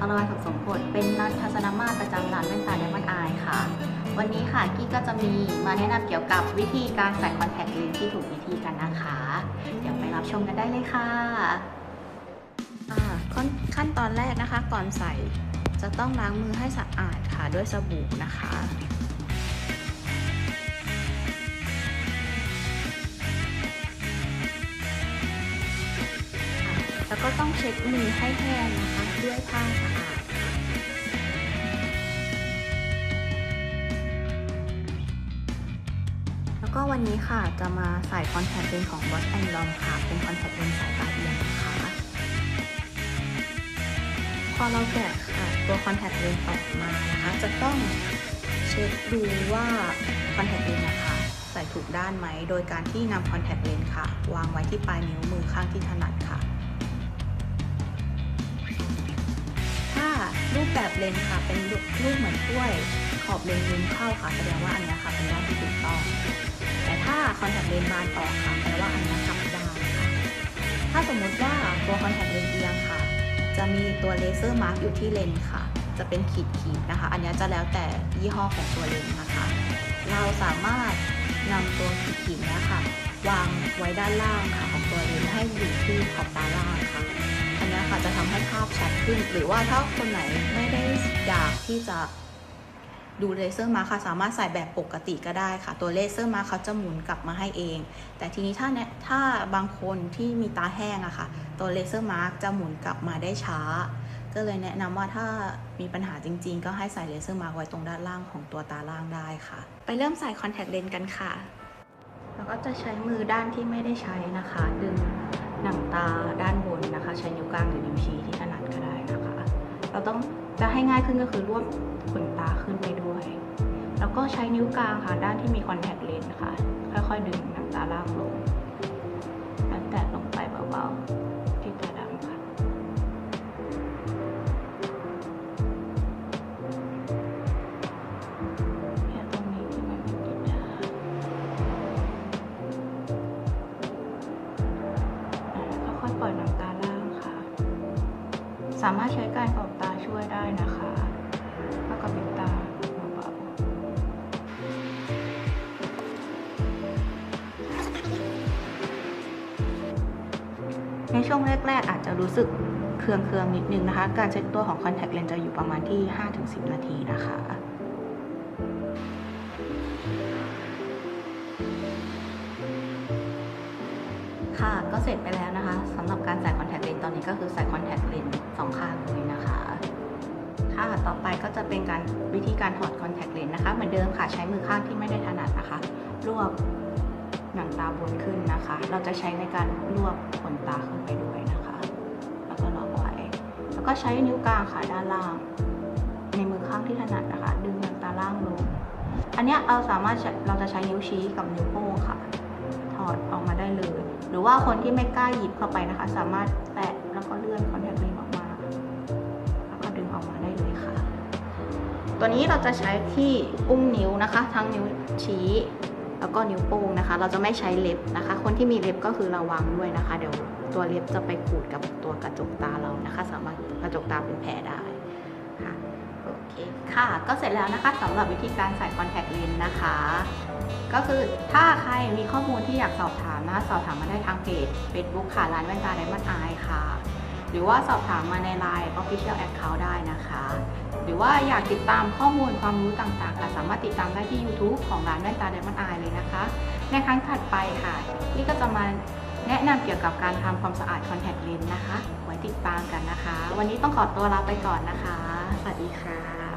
อรวรรณสุขสมผลเป็นนักทัศนมาตรประจำร้านแว่นตาเดมอนอายค่ะ วันนี้ค่ะกี้ก็จะมีมาแนะนำเกี่ยวกับวิธีการใส่คอนแทคเลนส์ที่ถูกวิธีกันนะคะ เดี๋ยวไปรับชมกันได้เลยค่ะขขั้นตอนแรกนะคะก่อนใส่จะต้องล้างมือให้สะอาดค่ะด้วยสบู่นะคะ ก็ต้องเช็ดมือให้แห้งนะคะด้วยผ้าสะอาดแล้วก็วันนี้ค่ะจะมาใส่คอนแทคเลนส์ของ Bosch and Lom ค่ะ เป็นคอนแทคเลนส์สายตาเอียงนะคะพอเราแกะค่ะตัวคอนแทคเลนส์ออกมานะคะจะต้องเช็คดูว่าคอนแทคเลนส์นะคะใส่ถูกด้านไหม โดยการที่นำคอนแทคเลนส์ค่ะ วางไว้ที่ปลายนิ้วมือข้างที่ถนัดค่ะ รูปแบบเลนส์ค่ะ เป็นรูปเหมือนถ้วย ขอบเลนส์มุมเข้าค่ะ แสดงว่าอันนี้ค่ะเป็นด้านที่ถูกต้อง แต่ถ้าคอนแทคเลนส์บานออกค่ะ แปลว่าอันนี้ยกลับด้านค่ะ ถ้าสมมุติว่าตัวคอนแทคเลนส์เอียงค่ะ จะมีตัวเลเซอร์มาร์กอยู่ที่เลนส์ค่ะ จะเป็นขีดขีดนะคะ อันนี้จะแล้วแต่ยี่ห้อของตัวเลนส์นะคะ เราสามารถนำตัวขีดขีดนี้ค่ะ วางไว้ด้านล่างค่ะของตัวเลนส์ให้อยู่ที่ขอบตาล่างค่ะ จะทำให้ภาพชัดขึ้น หรือว่าถ้าคนไหนไม่ได้อยากที่จะดูเลเซอร์มาค่ะสามารถใส่แบบปกติก็ได้ค่ะ ตัวเลเซอร์มาเขาจะหมุนกลับมาให้เอง แต่ทีนี้ถ้าเนี่ยถ้าบางคนที่มีตาแห้งอะค่ะ ตัวเลเซอร์มาร์คจะหมุนกลับมาได้ช้า ก็เลยแนะนำว่าถ้ามีปัญหาจริง ๆ ก็ให้ใส่เลเซอร์มาร์คไว้ตรงด้านล่างของตัวตาล่างได้ค่ะ ไปเริ่มใส่คอนแทคเลนส์กันค่ะ แล้วก็จะใช้มือด้านที่ไม่ได้ใช้นะคะ ดึง หนังตาด้านบนนะคะ ใช้นิ้วกลางหรือนิ้วชี้ที่ถนัดก็ได้นะคะ เราต้องจะให้ง่ายขึ้นก็คือรวบขนตาขึ้นไปด้วย แล้วก็ใช้นิ้วกลางค่ะด้านที่มีคอนแทคเลนส์ค่ะ ค่อยๆดึงหนังตาล่างลง สามารถใช้การกรอบตาช่วยได้นะคะแล้วก็ปิดตาเบาๆในช่วงแรก ๆ อาจจะรู้สึกเคืองๆนิดนึงนะคะ การเช็ดตัวของคอนแทคเลนส์จะอยู่ประมาณที่ 5-10 นาทีนะคะ ค่ะก็เสร็จไปแล้วนะคะสำหรับการใส่คอนแทคเลนส์ตอนนี้ก็คือใส่คอนแทคเลนส์สองข้างเลยนะคะค่ะต่อไปก็จะเป็นการวิธีการถอดคอนแทคเลนส์นะคะเหมือนเดิมค่ะใช้มือข้างที่ไม่ได้ถนัดนะคะ รวบหนังตาบนขึ้นนะคะ เราจะใช้ในการรวบขนตาขึ้นไปด้วยนะคะ แล้วก็ล็อกไว้แล้วก็ใช้นิ้วกลางค่ะด้านล่าง ในมือข้างที่ถนัดนะคะ ดึงหนังตาล่างลงอันนี้เราสามารถเราจะใช้นิ้วชี้กับนิ้วโป้งค่ะ ถอดออกมาได้เลย หรือว่าคนที่ไม่กล้าหยิบเข้าไปนะคะ สามารถแตะแล้วก็เลื่อนคอนแทคเลนส์ออกมา แล้วก็ดึงออกมาได้เลยค่ะ ตัวนี้เราจะใช้ที่อุ้งนิ้วนะคะ ทั้งนิ้วชี้ แล้วก็นิ้วโป้งนะคะ เราจะไม่ใช้เล็บนะคะ คนที่มีเล็บก็คือระวังด้วยนะคะ เดี๋ยวตัวเล็บจะไปขูดกับตัวกระจกตาเรานะคะ สามารถกระจกตาเป็นแผลได้ค่ะโอเคค่ะ ก็เสร็จแล้วนะคะสำหรับวิธีการใส่คอนแทคเลนส์นะ ก็คือถ้าใครมีข้อมูลที่อยากสอบถามนะสอบถามมาได้ทางเพจ Facebook ค่ะร้านแว่นตาไดมอนด์ไอค่ะ หรือว่าสอบถามมาใน Line Official Account ได้นะคะ หรือว่าอยากติดตามข้อมูลความรู้ต่างๆค่ะสามารถติดตามได้ที่ YouTube ของร้านแว่นตาไดมอนด์ไอเลยนะคะ ในครั้งถัดไปค่ะพี่ก็จะมาแนะนำเกี่ยวกับการทำความสะอาดคอนแทคเลนส์นะคะ ไว้ติดตามกันนะคะ วันนี้ต้องขอตัวลาไปก่อนนะคะ สวัสดีค่ะ